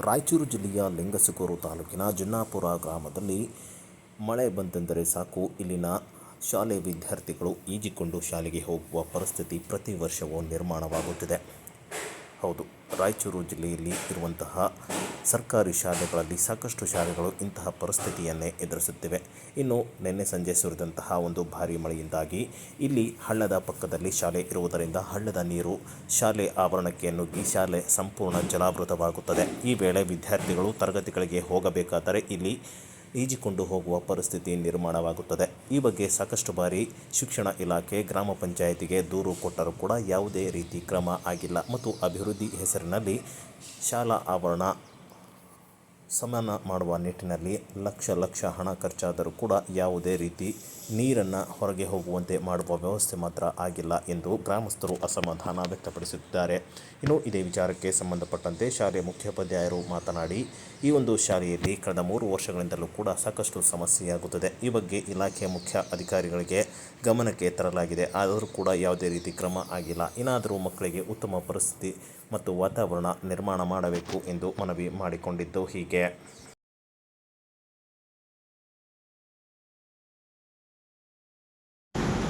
ರಾಯಚೂರು ಜಿಲ್ಲೆಯ ಲಿಂಗಸಗೂರು ತಾಲೂಕಿನ ಜಿನ್ನಾಪುರ ಗ್ರಾಮದಲ್ಲಿ ಮಳೆ ಬಂತೆಂದರೆ ಸಾಕು. ಇಲ್ಲಿನ ಶಾಲೆ ವಿದ್ಯಾರ್ಥಿಗಳು ಈಜಿಕೊಂಡು ಶಾಲೆಗೆ ಹೋಗುವ ಪರಿಸ್ಥಿತಿ ಪ್ರತಿ ವರ್ಷವೂ ನಿರ್ಮಾಣವಾಗುತ್ತಿದೆ. ಹೌದು. ರಾಯಚೂರು ಜಿಲ್ಲೆಯಲ್ಲಿ ಇರುವಂತಹ ಸರ್ಕಾರಿ ಶಾಲೆಗಳಲ್ಲಿ ಸಾಕಷ್ಟು ಶಾಲೆಗಳು ಇಂತಹ ಪರಿಸ್ಥಿತಿಯನ್ನೇ ಎದುರಿಸುತ್ತಿವೆ. ಇನ್ನು ನಿನ್ನೆ ಸಂಜೆ ಸುರಿದಂತಹ ಒಂದು ಭಾರಿ ಮಳೆಯಿಂದಾಗಿ ಇಲ್ಲಿ ಹಳ್ಳದ ಪಕ್ಕದಲ್ಲಿ ಶಾಲೆ ಇರುವುದರಿಂದ ಹಳ್ಳದ ನೀರು ಶಾಲೆ ಆವರಣಕ್ಕೆ ನುಗ್ಗಿ ಶಾಲೆ ಸಂಪೂರ್ಣ ಜಲಾವೃತವಾಗುತ್ತದೆ. ಈ ವೇಳೆ ವಿದ್ಯಾರ್ಥಿಗಳು ತರಗತಿಗಳಿಗೆ ಹೋಗಬೇಕಾದರೆ ಇಲ್ಲಿ ಈಜಿಕೊಂಡು ಹೋಗುವ ಪರಿಸ್ಥಿತಿ ನಿರ್ಮಾಣವಾಗುತ್ತದೆ. ಈ ಬಗ್ಗೆ ಸಾಕಷ್ಟು ಬಾರಿ ಶಿಕ್ಷಣ ಇಲಾಖೆ, ಗ್ರಾಮ ಪಂಚಾಯಿತಿಗೆ ದೂರು ಕೊಟ್ಟರೂ ಕೂಡ ಯಾವುದೇ ರೀತಿ ಕ್ರಮ ಆಗಿಲ್ಲ. ಮತ್ತು ಅಭಿವೃದ್ಧಿ ಹೆಸರಿನಲ್ಲಿ ಶಾಲಾ ಆವರಣ ಸಮಾನ ಮಾಡುವ ನಿಟ್ಟಿನಲ್ಲಿ ಲಕ್ಷ ಲಕ್ಷ ಹಣ ಖರ್ಚಾದರೂ ಕೂಡ ಯಾವುದೇ ರೀತಿ ನೀರನ್ನು ಹೊರಗೆ ಹೋಗುವಂತೆ ಮಾಡುವ ವ್ಯವಸ್ಥೆ ಮಾತ್ರ ಆಗಿಲ್ಲ ಎಂದು ಗ್ರಾಮಸ್ಥರು ಅಸಮಾಧಾನ ವ್ಯಕ್ತಪಡಿಸುತ್ತಿದ್ದಾರೆ ಇನ್ನು ಇದೇ ವಿಚಾರಕ್ಕೆ ಸಂಬಂಧಪಟ್ಟಂತೆ ಶಾಲೆಯ ಮುಖ್ಯೋಪಾಧ್ಯಾಯರು ಮಾತನಾಡಿ, ಈ ಒಂದು ಶಾಲೆಯಲ್ಲಿ ಕಳೆದ ಮೂರು ವರ್ಷಗಳಿಂದಲೂ ಕೂಡ ಸಾಕಷ್ಟು ಸಮಸ್ಯೆಯಾಗುತ್ತದೆ. ಈ ಬಗ್ಗೆ ಇಲಾಖೆಯ ಮುಖ್ಯ ಅಧಿಕಾರಿಗಳಿಗೆ ಗಮನಕ್ಕೆ ತರಲಾಗಿದೆ. ಆದರೂ ಕೂಡ ಯಾವುದೇ ರೀತಿ ಕ್ರಮ ಆಗಿಲ್ಲ. ಏನಾದರೂ ಮಕ್ಕಳಿಗೆ ಉತ್ತಮ ಪರಿಸ್ಥಿತಿ ಮತ್ತು ವಾತಾವರಣ ನಿರ್ಮಾಣ ಮಾಡಬೇಕು ಎಂದು ಮನವಿ ಮಾಡಿಕೊಂಡಿದ್ದು ಹೀಗೆ.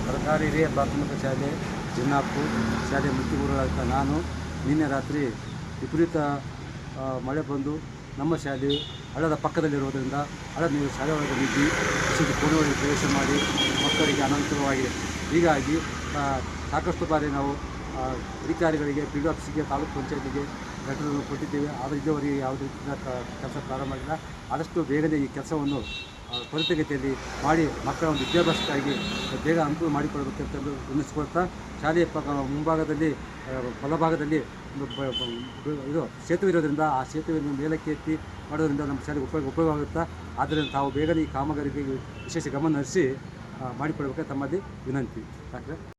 ಸರ್ಕಾರಿ ಹಿರಿಯ ಪ್ರಾಥಮಿಕ ಶಾಲೆ ಜಿನ್ನಾಪು ಶಾಲೆ ಮುಖ್ಯಗುರುಗಳಾದ ನಾನು ನಿನ್ನೆ ರಾತ್ರಿ ವಿಪರೀತ ಮಳೆ ಬಂದು ನಮ್ಮ ಶಾಲೆ ಹಳ್ಳದ ಪಕ್ಕದಲ್ಲಿರೋದ್ರಿಂದ ಹಳ್ಳದ ನೀರು ಶಾಲೆ ಒಳಗೆ ನುಗ್ಗಿ ಕೃಷಿ ಕೋಣೆಯೊಳಗೆ ಪ್ರವೇಶ ಮಾಡಿ ಮಕ್ಕಳಿಗೆ ಅನಂತರವಾಗಿದೆ ಹೀಗಾಗಿ ಸಾಕಷ್ಟು ಬಾರಿ ನಾವು ಅಧಿಕಾರಿಗಳಿಗೆ, ಪಿ ಡಿ ಆಫೀಸಿಗೆ, ತಾಲೂಕು ಪಂಚಾಯತಿಗೆ ಲೆಟರನ್ನು ಕೊಟ್ಟಿದ್ದೇವೆ. ಆದರೆ ಇದುವರೆಗೆ ಯಾವುದೇ ರೀತಿಯ ಕೆಲಸ ಪ್ರಾರಂಭ ಆಗಿಲ್ಲ. ಆದಷ್ಟು ಬೇಗನೆ ಈ ಕೆಲಸವನ್ನು ತ್ವರಿತಗತಿಯಲ್ಲಿ ಮಾಡಿ ಮಕ್ಕಳ ಒಂದು ವಿದ್ಯಾಭ್ಯಾಸಕ್ಕಾಗಿ ಬೇಗ ಅನುಕೂಲ ಮಾಡಿಕೊಡಬೇಕಂತಂದು ವಿನಿಸ್ಕೊಳ್ತಾ ಶಾಲೆಯ ಪಕ್ಕ ಮುಂಭಾಗದಲ್ಲಿ ಬಲಭಾಗದಲ್ಲಿ ಒಂದು ಇದು ಸೇತುವೆ ಇರೋದರಿಂದ ಆ ಸೇತುವೆಯನ್ನು ಮೇಲಕ್ಕೆ ಎತ್ತಿ ಮಾಡೋದರಿಂದ ನಮ್ಮ ಶಾಲೆಗೆ ಉಪಯೋಗ ಉಪಯೋಗ ಆಗುತ್ತಾ ಆದ್ದರಿಂದ ತಾವು ಬೇಗನೆ ಈ ಕಾಮಗಾರಿಗೆ ವಿಶೇಷ ಗಮನ ಹರಿಸಿ ಮಾಡಿಕೊಡ್ಬೇಕು ತಮ್ಮಲ್ಲಿ ವಿನಂತಿ. ಡಾಕ್ಟ್ರೆ